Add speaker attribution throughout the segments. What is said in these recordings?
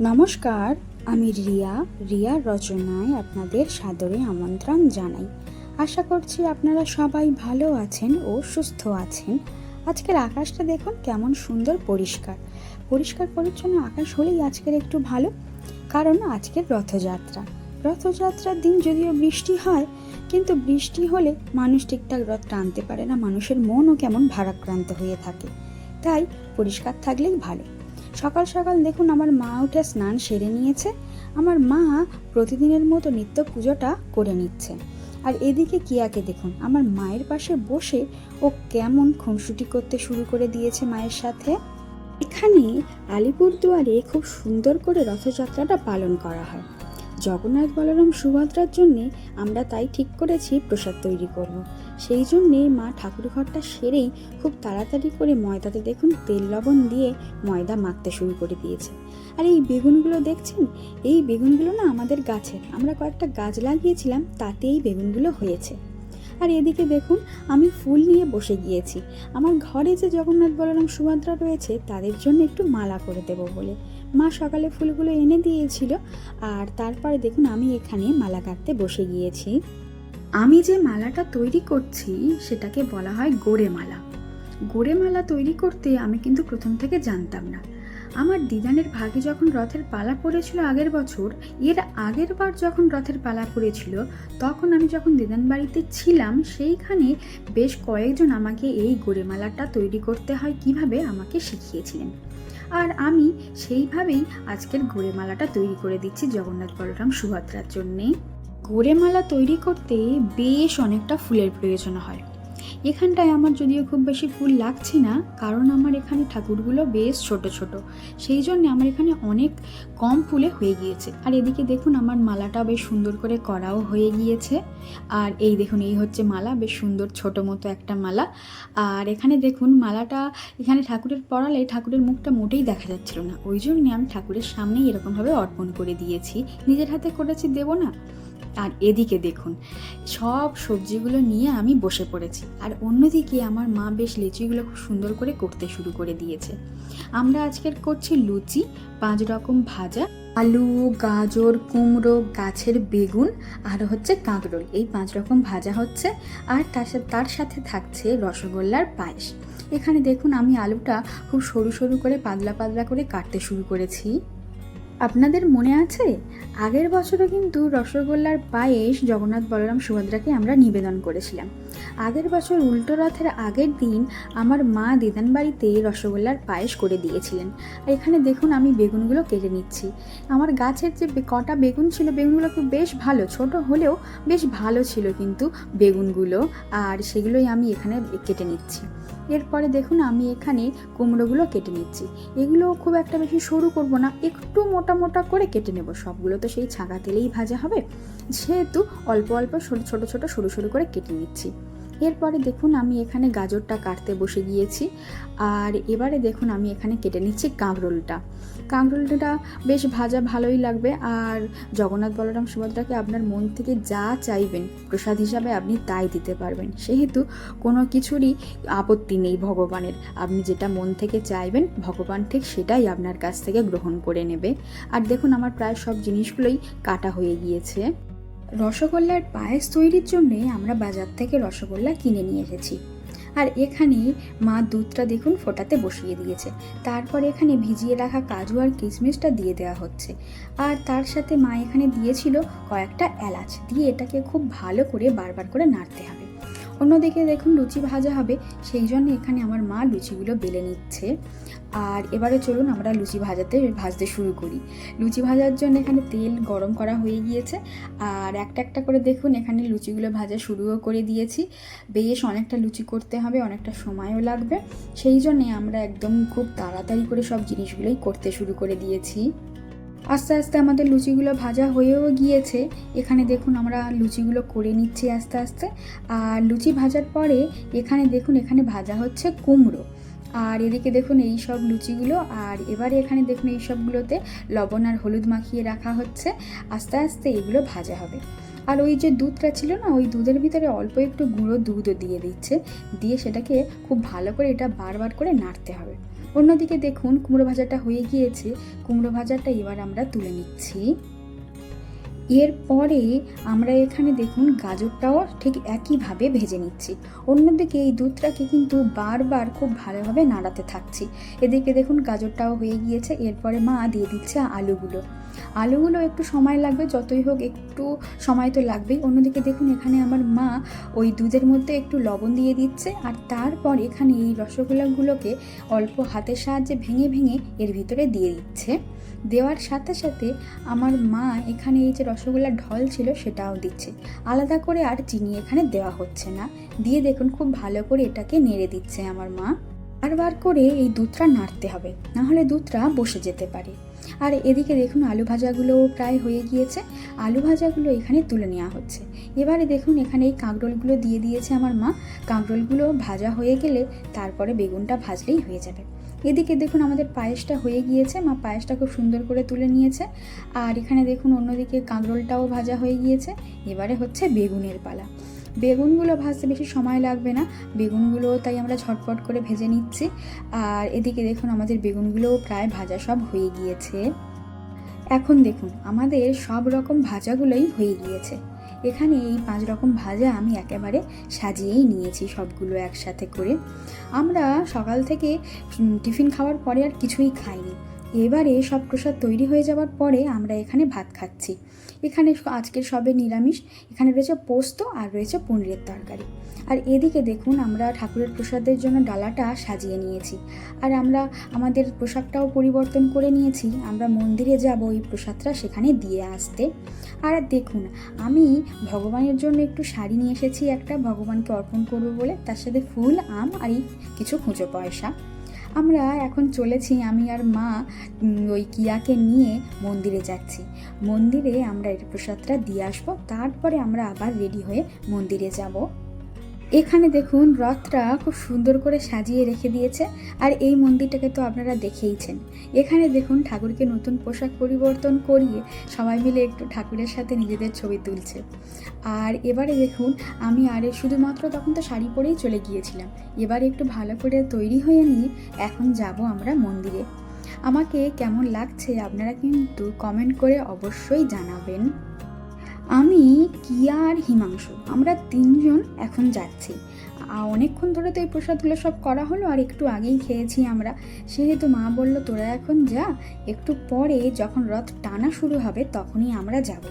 Speaker 1: নমস্কার, আমি রিয়া। রিয়ার রচনায় আপনাদের সাদরে আমন্ত্রণ জানাই। আশা করছি আপনারা সবাই ভালো আছেন ও সুস্থ আছেন। আজকের আকাশটা দেখুন কেমন সুন্দর পরিষ্কার। পরিষ্কার পরিচ্ছন্ন আকাশ হলেই আজকের একটু ভালো, কারণ আজকের রথযাত্রা। রথযাত্রার দিন যদিও বৃষ্টি হয়, কিন্তু বৃষ্টি হলে মানুষ ঠিকঠাক রথ টানতে পারে না, মানুষের মনও কেমন ভারাক্রান্ত হয়ে থাকে। তাই পরিষ্কার থাকলেই ভালো। সকাল সকাল দেখুন আমার মা উঠে স্নান সেরে নিয়েছে। আমার মা প্রতিদিনের মতো নিত্য পুজোটা করে নিচ্ছে। আর এদিকে কিয়াকে দেখুন, আমার মায়ের পাশে বসে ও কেমন খুনসুটি করতে শুরু করে দিয়েছে মায়ের সাথে। এখানে আলিপুরদুয়ারে খুব সুন্দর করে রথযাত্রাটা পালন করা হয়। জগন্নাথ বলরাম সুভদ্রার জন্যে আমরা তাই ঠিক করেছি প্রসাদ তৈরি করব। সেই জন্যে মা ঠাকুর ঘরটা সেরেই খুব তাড়াতাড়ি করে ময়দাতে দেখুন তেল লবণ দিয়ে ময়দা মাখতে শুরু করে দিয়েছে। আর এই বেগুনগুলো দেখছেন? এই বেগুনগুলো না আমাদের গাছের। আমরা কয়েকটা গাছ লাগিয়েছিলাম তাতে এই বেগুনগুলো হয়েছে। আর এদিকে দেখুন, আমি ফুল নিয়ে বসে গিয়েছি। আমার ঘরে যে জগন্নাথ বলরাম সুভদ্রা রয়েছে, তাদের জন্য একটু মালা করে দেব বলে। মা সকালে ফুলগুলো এনে দিয়েছিল, আর তারপরে দেখুন, আমি এখানে মালা কাটতে বসে গিয়েছি। আমি যে মালাটা তৈরি করছি, সেটাকে বলা হয় গোড়ে মালা। গোড়ে মালা তৈরি করতে আমি কিন্তু প্রথম থেকে জানতাম না। আমার দিদানের ভাগে যখন রথের পালা পড়েছিল আগের বছর, এর আগের বার যখন রথের পালা পড়েছিল, তখন আমি যখন দিদান বাড়িতে ছিলাম, সেইখানে বেশ কয়েকজন আমাকে এই গোড়েমালাটা তৈরি করতে হয়, কীভাবে আমাকে শিখিয়েছিলেন। আর আমি সেইভাবেই আজকের গোড়েমালাটা তৈরি করে দিচ্ছি জগন্নাথ বলরাম সুভদ্রার জন্যে। গোড়েমালা তৈরি করতে বেশ অনেকটা ফুলের প্রয়োজন হয়। এখানটায় আমার যদিও খুব বেশি ফুল লাগছে না, কারণ আমার এখানে ঠাকুরগুলো বেশ ছোট ছোট। সেই জন্য আমার এখানে অনেক কম ফুলে হয়ে গিয়েছে। আর এদিকে দেখুন আমার মালাটা বেশ সুন্দর করে করাও হয়ে গিয়েছে। আর এই দেখুন, এই হচ্ছে মালা, বেশ সুন্দর ছোট মতো একটা মালা। আর এখানে দেখুন মালাটা, এখানে ঠাকুরের পড়ালে ঠাকুরের মুখটা মোটেই দেখা যাচ্ছিল না। ওই জন্যে আমি ঠাকুরের সামনেই এরকমভাবে অর্পণ করে দিয়েছি। নিজের হাতে করেছি, দেবো না? আর এদিকে দেখুন, সব সবজিগুলো নিয়ে আমি বসে পড়েছি। আর অন্যদিকে আমার মা বেশ লিচিগুলো খুব সুন্দর করে করতে শুরু করে দিয়েছে। আমরা আজকের করছি লুচি, পাঁচ রকম ভাজা, আলু, গাজর, কুমড়ো, গাছের বেগুন আর হচ্ছে কাঁকরোল। এই পাঁচ রকম ভাজা হচ্ছে আর তার সাথে তার সাথে থাকছে রসগোল্লার পায়েস। এখানে দেখুন আমি আলুটা খুব সরু সরু করে পাতলা পাতলা করে কাটতে শুরু করেছি। আপনাদের মনে আছে? আগের বছরও কিন্তু রসগোল্লার পায়েস জগন্নাথ বলরাম সুভদ্রাকে আমরা নিবেদন করেছিলাম। আগের বছর উল্টো রথের আগের দিন আমার মা দিদান বাড়িতে রসগোল্লার পায়েস করে দিয়েছিলেন। আর এখানে দেখুন আমি বেগুনগুলো কেটে নিচ্ছি। আমার গাছের যে কটা বেগুন ছিল, বেগুনগুলো খুব বেশ ভালো। ছোট হলেও বেশ ভালো ছিল কিন্তু বেগুনগুলো, আর সেগুলোই আমি এখানে কেটে নিচ্ছি। এরপরে দেখুন আমি এখানে কুমড়োগুলো কেটে নিচ্ছি। এগুলো খুব একটা বেশি সরু করব না, একটু মোটা মোটা করে কেটে নেব। সবগুলো তো সেই ছাঁকা তেলেই ভাজা হবে। সেহেতু অল্প অল্প ছোট ছোট ছোট সরু সরু করে কেটে নিচ্ছি। এরপরে দেখুন আমি এখানে গাজরটা কাটতে বসে গিয়েছি। আর এবারে দেখুন আমি এখানে কেটে নিচ্ছি কাঁকরোলটা। কাঁকরোলটা বেশ ভাজা ভালোই লাগবে। আর জগন্নাথ বলরাম সুভদ্রাকে আপনার মন থেকে যা চাইবেন, প্রসাদ হিসাবে আপনি তাই দিতে পারবেন। সেহেতু কোনো কিছুরই আপত্তি নেই ভগবানের। আপনি যেটা মন থেকে চাইবেন, ভগবান ঠিক সেটাই আপনার কাছ থেকে গ্রহণ করে নেবে। আর দেখুন আমার প্রায় সব জিনিসগুলোই কাটা হয়ে গিয়েছে। রসগোল্লার পায়েস তৈরির জন্যে আমরা বাজার থেকে রসগোল্লা কিনে নিয়ে এসেছি। আর এখানে মা দুধটা দেখুন ফোটাতে বসিয়ে দিয়েছে। তারপর এখানে ভিজিয়ে রাখা কাজু আর কিশমিশটা দিয়ে দেওয়া হচ্ছে। আর তার সাথে মা এখানে দিয়েছিল কয়েকটা এলাচ। দিয়ে এটাকে খুব ভালো করে বারবার করে নাড়তে হবে। অন্যদিকে দেখুন লুচি ভাজা হবে, সেই জন্য এখানে আমার মা লুচিগুলো বেলে নিচ্ছে। আর এবারে চলুন আমরা লুচি ভাজাতে ভাজতে শুরু করি। লুচি ভাজার জন্য এখানে তেল গরম করা হয়ে গিয়েছে। আর একটা একটা করে দেখুন এখানে লুচিগুলো ভাজা শুরুও করে দিয়েছি। বেশ অনেকটা লুচি করতে হবে, অনেকটা সময়ও লাগবে। সেই জন্যে আমরা একদম খুব তাড়াতাড়ি করে সব জিনিসগুলোই করতে শুরু করে দিয়েছি। আস্তে আস্তে আমাদের লুচিগুলো ভাজা হয়েও গিয়েছে। এখানে দেখুন আমরা লুচিগুলো করে নিচ্ছি আস্তে আস্তে। আর লুচি ভাজার পরে এখানে দেখুন, এখানে ভাজা হচ্ছে কুমড়ো। আর এদিকে দেখুন এই সব লুচিগুলো। আর এবারে এখানে দেখুন এই সবগুলোতে লবণ আর হলুদ মাখিয়ে রাখা হচ্ছে। আস্তে আস্তে এগুলো ভাজা হবে। আর ওই যে দুধটা ছিল না, ওই দুধের ভিতরে অল্প একটু গুঁড়ো দুধও দিয়ে দিচ্ছে। দিয়ে সেটাকে খুব ভালো করে এটা বারবার করে নাড়তে হবে। অন্যদিকে দেখুন কুমড়ো ভাজাটা হয়ে গিয়েছে। কুমড়ো ভাজাটা এবার আমরা তুলে নিচ্ছি। এরপরে আমরা এখানে দেখুন গাজরটাও ঠিক একইভাবে ভেজে নিচ্ছি। অন্যদিকে এই দুধটাকে কিন্তু বারবার খুব ভালোভাবে নাড়াতে থাকছি। এদিকে দেখুন গাজরটাও হয়ে গিয়েছে, এরপরে মা দিয়ে দিচ্ছে আলুগুলো। আলুগুলো একটু সময় লাগবে, যতই হোক একটু সময় তো লাগবেই। অন্যদিকে দেখুন এখানে আমার মা ওই দুধের মধ্যে একটু লবণ দিয়ে দিচ্ছে আর তারপর এখানে এই রসগোল্লাগুলোকে অল্প হাতের সাহায্যে ভেঙে ভেঙে এর ভিতরে দিয়ে দিচ্ছে। দেওয়ার সাথে সাথে আমার মা এখানে এই যে রসগোল্লার ঢল ছিল সেটাও দিচ্ছে। আলাদা করে আর চিনি এখানে দেওয়া হচ্ছে না। দিয়ে দেখুন খুব ভালো করে এটাকে নেড়ে দিচ্ছে আমার মা। বারবার করে এই দুধটা নাড়তে হবে, না হলে দুধটা বসে যেতে পারে। আর এদিকে দেখুন আলু ভাজাগুলোও প্রায় হয়ে গিয়েছে। আলু ভাজাগুলো এখানে তুলে নেওয়া হচ্ছে। এবারে দেখুন এখানে এই কাঁকরোলগুলো দিয়ে দিয়েছে আমার মা। কাঁকরোলগুলো ভাজা হয়ে গেলে তারপরে বেগুনটা ভাজলেই হয়ে যাবে। এদিকে দেখুন আমাদের পায়েসটা হয়ে গিয়েছে। মা পায়েসটা খুব সুন্দর করে তুলে নিয়েছে। আর এখানে দেখুন অন্যদিকে কাঁদরোলটাও ভাজা হয়ে গিয়েছে। এবারে হচ্ছে বেগুনের পালা। বেগুনগুলো ভাজতে বেশি সময় লাগবে না। বেগুনগুলো তাই আমরা ঝটপট করে ভেজে নিচ্ছি। আর এদিকে দেখুন আমাদের বেগুনগুলোও প্রায় ভাজা সব হয়ে গিয়েছে। এখন দেখুন, আমাদের সব রকম ভাজাগুলোই হয়ে গিয়েছে। এখানে এই পাঁচ রকম ভাজা আমি একেবারে সাজিয়েই নিয়েছি সবগুলো একসাথে করে। আমরা সকাল থেকে টিফিন খাওয়ার পরে আর কিছুই খাইনি। এবারে সব প্রসাদ তৈরি হয়ে যাওয়ার পরে আমরা এখানে ভাত খাচ্ছি। এখানে আজকের সবে নিরামিষ। এখানে রয়েছে পোস্ত আর রয়েছে পনিরের তরকারি। আর এদিকে দেখুন আমরা ঠাকুরের প্রসাদের জন্য ডালাটা সাজিয়ে নিয়েছি। আর আমরা, আমাদের পোশাকটাও পরিবর্তন করে নিয়েছি। আমরা মন্দিরে যাব এই প্রসাদটা সেখানে দিয়ে আসতে। আর দেখুন, আমি ভগবানের জন্য একটু শাড়ি নিয়ে এসেছি। একটা ভগবানকে অর্পণ করব বলে। তার সাথে ফুল, আম আর এই কিছু খুঁজো পয়সা। আমরা এখন চলেছি, আমি আর মা ওই কিয়াকে নিয়ে মন্দিরে যাচ্ছি। মন্দিরে আমরা এর প্রসাদটা দিয়ে আসব, তারপরে আমরা আবার রেডি হয়ে মন্দিরে যাব। এখানে দেখুন রথটা খুব সুন্দর করে সাজিয়ে রেখে দিয়েছে, আর এই মন্দিরটাকে তো আপনারা দেখেইছেন। এখানে দেখুন ঠাকুরকে নতুন পোশাক পরিবর্তন করিয়ে সবাই মিলে একটু ঠাকুরের সাথে নিজেদের ছবি তুলছে। আর এবারে দেখুন আমি আরে শুধুমাত্র তখন তো শাড়ি পরেই চলে গিয়েছিলাম। এবারে একটু ভালো করে তৈরি হয়ে নিয়ে এখন যাব আমরা মন্দিরে। আমাকে কেমন লাগছে আপনারা কিন্তু কমেন্ট করে অবশ্যই জানাবেন। আমি কিয়া আর হিমাংশু, আমরা তিনজন এখন যাচ্ছি। অনেকক্ষণ ধরে তো এই প্রসাদগুলো সব করা হলো আর একটু আগেই খেয়েছি আমরা। সেহেতু মা বলল, তোরা এখন যা, একটু পরে যখন রথ টানা শুরু হবে তখনই আমরা যাব।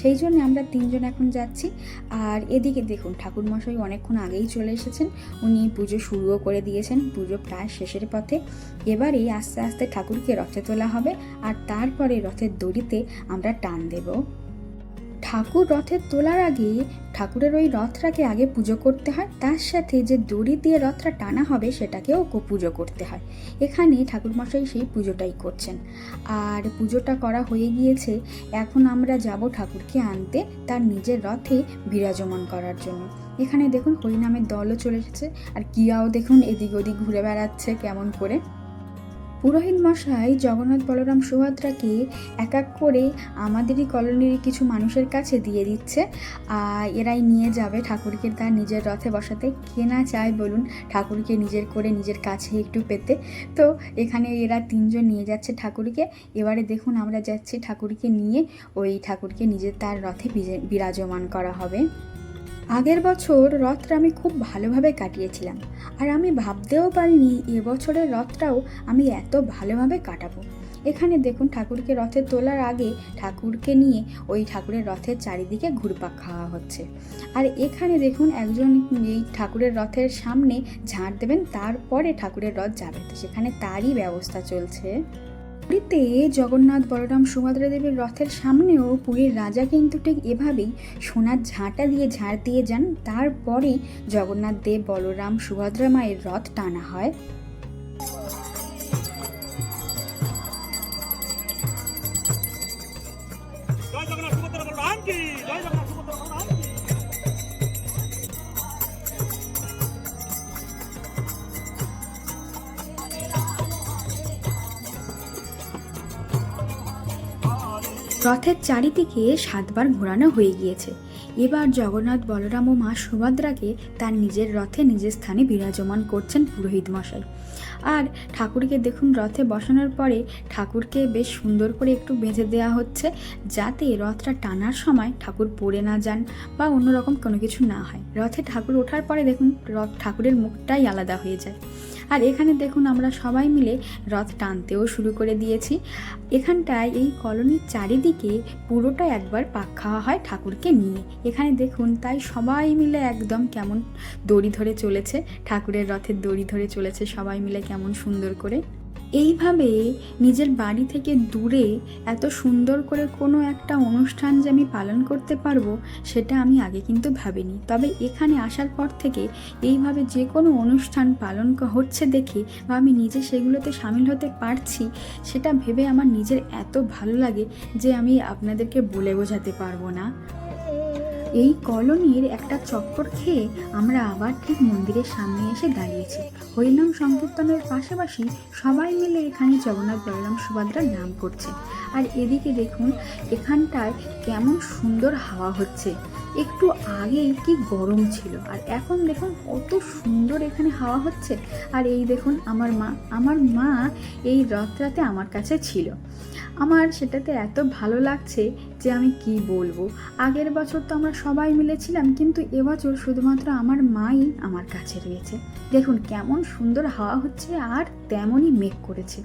Speaker 1: সেই জন্য আমরা তিনজন এখন যাচ্ছি। আর এদিকে দেখুন, ঠাকুরমশাই অনেকক্ষণ আগেই চলে এসেছেন। উনি পুজো শুরুও করে দিয়েছেন, পুজো প্রায় শেষের পথে। এবারে আস্তে আস্তে ঠাকুরকে রথে তোলা হবে আর তারপরে রথের দড়িতে আমরা টান দেবো। ঠাকুর রথের তোলার আগে ঠাকুরের ওই রথটাকে আগে পুজো করতে হয়। তার সাথে যে দড়ি দিয়ে রথটা টানা হবে সেটাকেও পুজো করতে হয়। এখানে ঠাকুরমশাই সেই পুজোটাই করছেন। আর পুজোটা করা হয়ে গিয়েছে। এখন আমরা যাব ঠাকুরকে আনতে তার নিজের রথে বিরাজমান করার জন্য। এখানে দেখুন হরিনামের দলও চলে এসেছে। আর কিয়াও দেখুন এদিক ওদিক ঘুরে বেড়াচ্ছে কেমন করে। পুরোহিত মশাই জগন্নাথ বলরাম সুভদ্রাকে এক এক করে আমাদেরই কলোনির কিছু মানুষের কাছে দিয়ে দিচ্ছে। আর এরাই নিয়ে যাবে। ঠাকুরকে তার নিজের রথে বসাতে। কে না চায় বলুন, ঠাকুরকে নিজের করে নিজের কাছে একটু পেতে। তো এখানে এরা তিনজন নিয়ে যাচ্ছে ঠাকুরকে। এবারে দেখুন আমরা যাচ্ছি ঠাকুরকে নিয়ে। ওই ঠাকুরকে নিজের তার রথে বিরাজমান করা হবে। আগের বছর রথটা আমি খুব ভালোভাবে কাটিয়েছিলাম। আর আমি ভাবতেও পারিনি এবছরের রথটাও আমি এত ভালোভাবে কাটাবো। এখানে দেখুন ঠাকুরকে রথে তোলার আগে ঠাকুরকে নিয়ে ওই ঠাকুরের রথের চারিদিকে ঘুরপাক খাওয়া হচ্ছে। আর এখানে দেখুন একজন এই ঠাকুরের রথের সামনে ঝাঁট দেবেন, তারপরে ঠাকুরের রথ যাবে। তো সেখানে তারই ব্যবস্থা চলছে। পুরীতে জগন্নাথ বলরাম সুভদ্রা দেবীর রথের সামনেও পুরীর রাজা কিন্তু ঠিক এভাবেই সোনার ঝাঁটা দিয়ে ঝাড় দিয়ে যান। তারপরে জগন্নাথ দেব বলরাম সুভদ্রা মায়ের রথ টানা হয়।
Speaker 2: জয় জগন্নাথ, সুভদ্রা বলরাম কি জয় জগন্নাথ।
Speaker 1: রথের চারিদিকে সাতবার ঘোরানো হয়ে গিয়েছে। এবার জগন্নাথ, বলরাম ও মা সুভদ্রাকে তার নিজের রথে নিজের স্থানে বিরাজমান করছেন পুরোহিত মশাই। আর ঠাকুরকে দেখুন, রথে বসানোর পরে ঠাকুরকে বেশ সুন্দর করে একটু বেঁধে দেওয়া হচ্ছে, যাতে রথটা টানার সময় ঠাকুর পড়ে না যান বা অন্যরকম কোনো কিছু না হয়। রথে ঠাকুর ওঠার পরে দেখুন, রথ ঠাকুরের মুখটাই আলাদা হয়ে যায়। আর এখানে দেখুন আমরা সবাই মিলে রথ টানতেও শুরু করে দিয়েছি। এখানটায় এই কলোনির চারিদিকে পুরোটা একবার পাক খাওয়া হয় ঠাকুরকে নিয়ে। এখানে দেখুন তাই সবাই মিলে একদম কেমন দড়ি ধরে চলেছে। ঠাকুরের রথের দড়ি ধরে চলেছে সবাই মিলে কেমন সুন্দর করে। এইভাবে নিজের বাড়ি থেকে দূরে এত সুন্দর করে কোনো একটা অনুষ্ঠান যে আমি পালন করতে পারব, সেটা আমি আগে কিন্তু ভাবিনি। তবে এখানে আসার পর থেকে এইভাবে যে কোনো অনুষ্ঠান পালন হচ্ছে দেখে বা আমি নিজে সেগুলোতে সামিল হতে পারছি, সেটা ভেবে আমার নিজের এত ভালো লাগে যে আমি আপনাদেরকে বলে বোঝাতে পারব না। এই কলোনির একটা চক্কর খেয়ে আমরা আবার ঠিক মন্দিরের সামনে এসে দাঁড়িয়েছি। হরিনাম সংকীর্তনের পাশাপাশি সবাই মিলে এখানে জগন্নাথ বলরাম সুভদ্রার নাম করছে। আর এদিকে দেখুন, এখানটায় কেমন সুন্দর হাওয়া হচ্ছে। একটু আগেই কি গরম ছিল। আর এখন দেখুন, কত সুন্দর এখানে হাওয়া হচ্ছে। আর এই দেখুন, আমার মা আমার মা এই রথটাতে আমার কাছে ছিল। আমার সেটাতে এত ভালো লাগছে যে আমি কি বলব? আগের বছর তো আমরা সবাই মিলেছিলাম, কিন্তু এবছর শুধুমাত্র আমার মাই আমার কাছে রয়েছে। দেখুন কেমন সুন্দর হাওয়া হচ্ছে আর তেমনই মেঘ করেছে।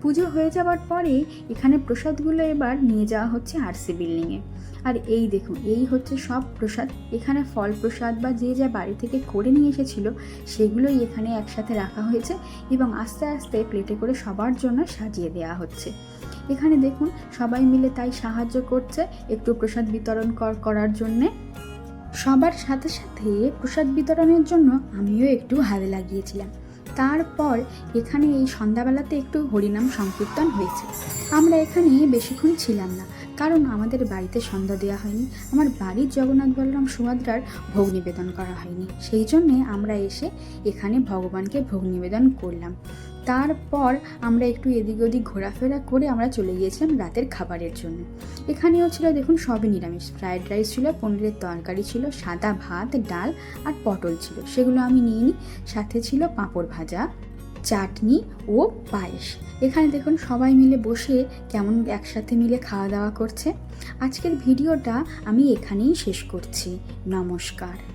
Speaker 1: পুজো হয়ে যাওয়ার পরে এখানে প্রসাদগুলো এবার নিয়ে যাওয়া হচ্ছে আরসি বিল্ডিংয়ে। আর এই দেখুন, এই হচ্ছে সব প্রসাদ। এখানে ফল প্রসাদ বা যে যা বাড়ি থেকে করে নিয়ে এসেছিল, সেগুলোই এখানে একসাথে রাখা হয়েছে এবং আস্তে আস্তে প্লেটে করে সবার জন্য সাজিয়ে দেওয়া হচ্ছে। এখানে দেখুন, সবাই মিলে তাই সাহায্য করছে একটু প্রসাদ বিতরণ কর- করার জন্যে। সবার সাথে সাথে প্রসাদ বিতরণের জন্য আমিও একটু হাতে লাগিয়েছিলাম। তারপর এখানে এই সন্ধ্যাবেলাতে একটু হরিনাম সংকীর্তন হয়েছে। আমরা এখানে বেশিক্ষণ ছিলাম না, কারণ আমাদের বাড়িতে সন্ধ্যা দেওয়া হয়নি। আমার বাড়ির জগন্নাথ বলরাম সুভদ্রার ভোগ নিবেদন করা হয়নি। সেই জন্যে আমরা এসে এখানে ভগবানকে ভোগ নিবেদন করলাম। তারপর আমরা একটু এদিক ওদিক ঘোরাফেরা করে আমরা চলে গিয়েছিলাম রাতের খাবারের জন্য। এখানেও ছিল দেখুন সবই নিরামিষ। ফ্রায়েড রাইস ছিল, পনিরের তরকারি ছিল, সাদা ভাত, ডাল আর পটল ছিল। সেগুলো আমি নিয়ে নিই। সাথে ছিল পাঁপড় ভাজা, চাটনি ও পায়েস। এখানে দেখুন সবাই মিলে বসে কেমন একসাথে মিলে খাওয়া দাওয়া করছে। আজকের ভিডিওটা আমি এখানেই শেষ করছি। নমস্কার।